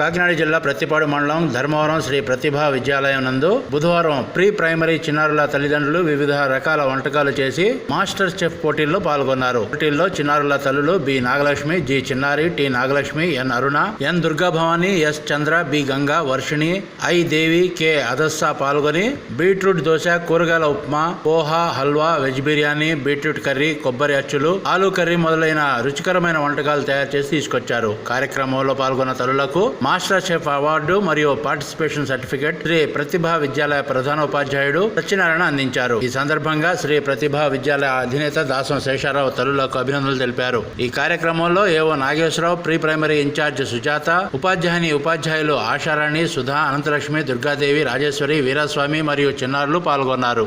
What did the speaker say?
కాకినాడ జిల్లా ప్రతిపాడు మండలం ధర్మవరం శ్రీ ప్రతిభా విద్యాలయం నందు బుధవారం ప్రీ ప్రైమరీ చిన్నారుల తల్లిదండ్రులు వివిధ రకాల వంటకాలు చేసి మాస్టర్ చెఫ్ పోటీల్లో పాల్గొన్నారు. పోటీల్లో చిన్నారుల తల్లులు B Nagalakshmi G Chinnari T Nagalakshmi N Aruna N Durga Bhavani S Chandra B Ganga Varshini I Devi K Adassa పాల్గొని బీట్రూట్ దోశ కూరగాయల upma poha halwa veg biryani beetroot curry కొబ్బరి అచ్చులు ఆలు కర్రీ మొదలైన రుచికరమైన వంటకాలు తయారు చేసి తీసుకొచ్చారు. కార్యక్రమంలో పాల్గొన్న తల్లులకు మాస్టర్ షెఫ్ అవార్డు మరియు పార్టిసిపేషన్ సర్టిఫికెట్ శ్రీ ప్రతిభా విద్యాలయ ప్రధాన ఉపాధ్యాయుడు సత్యనారాయణ అందించారు. ఈ సందర్భంగా శ్రీ ప్రతిభా విద్యాలయ అధినేత దాసం శేషారావు తల్లులకు అభినందనలు తెలిపారు. ఈ కార్యక్రమంలో AO Nageswararao pre primary incharge Sujatha ఉపాధ్యాయుని ఉపాధ్యాయులు ఆశారాణి సుధా అనంతలక్ష్మి దుర్గాదేవి రాజేశ్వరి వీరాస్వామి మరియు చిన్నారులు పాల్గొన్నారు.